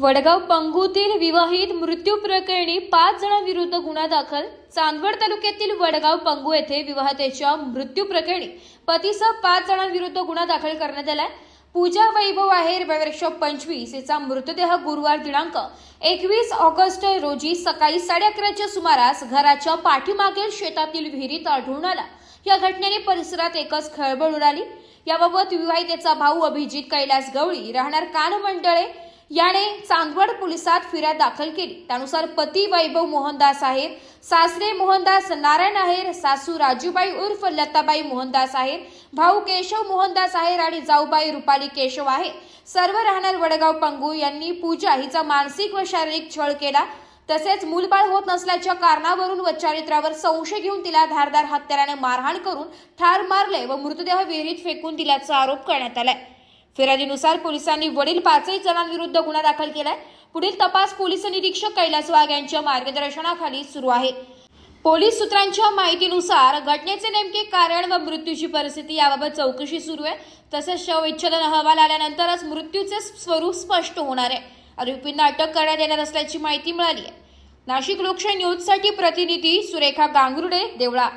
वडगाव पंगूतील विवाहित मृत्यू प्रकरणी पाच जणांविरुद्ध गुन्हा दाखल. चांदवड तालुक्यातील वडगाव पंगू येथे विवाहतेच्या मृत्यू प्रकरणी पतीसह पाच जणांविरुद्ध गुन्हा दाखल करण्यात आलाय. पूजा वैभव आहेर वर्ष पंचवीस याचा मृतदेह गुरुवार दिनांक एकवीस ऑगस्ट रोजी सकाळी साडे अकराच्या सुमारास घराच्या पाठीमागील शेतातील विहिरीत आढळून आला. या घटनेने परिसरात एकच खळबळ उडाली. याबाबत विवाहितेचा भाऊ अभिजित कैलास गवळी राहणार कानमंडळे याने चांदवड पोलिसात फिर्याद दाखल केली. त्यानुसार पती वैभव मोहनदास आहेत सासरे मोहनदास नारायण आहेर सासू राजूबाई उर्फ लताबाई मोहनदास आहेर भाऊ केशव मोहनदास आहेर आणि जाऊबाई रुपाली केशव आहे सर्व राहणार वडगाव पंगू यांनी पूजा हिचा मानसिक व शारीरिक छळ केला. तसेच मूलबाळ होत नसल्याच्या कारणावरून व चारित्र्यावर संशय घेऊन तिला धारदार हत्याराने मारहाण करून ठार मारले व मृतदेह विहिरीत फेकून दिल्याचा आरोप करण्यात आलाय. फिर्यादीनुसार पोलिसांनी वडील पाचही जणांविरुद्ध गुन्हा दाखल केलाय. पुढील तपास पोलीस निरीक्षक कैलास वाघ यांच्या मार्गदर्शनाखाली सुरू आहे. पोलीस सूत्रांच्या माहितीनुसार घटनेचे नेमके कारण व मृत्यूची परिस्थिती याबाबत चौकशी सुरू आहे. तसेच शवविच्छेदन अहवाल आल्यानंतरच मृत्यूचे स्वरूप स्पष्ट होणार आहे. आरोपींना अटक करण्यात येणार असल्याची माहिती मिळाली आहे. नाशिक लोकशाही न्यूजसाठी प्रतिनिधी सुरेखा गांगुर्डे देवळा.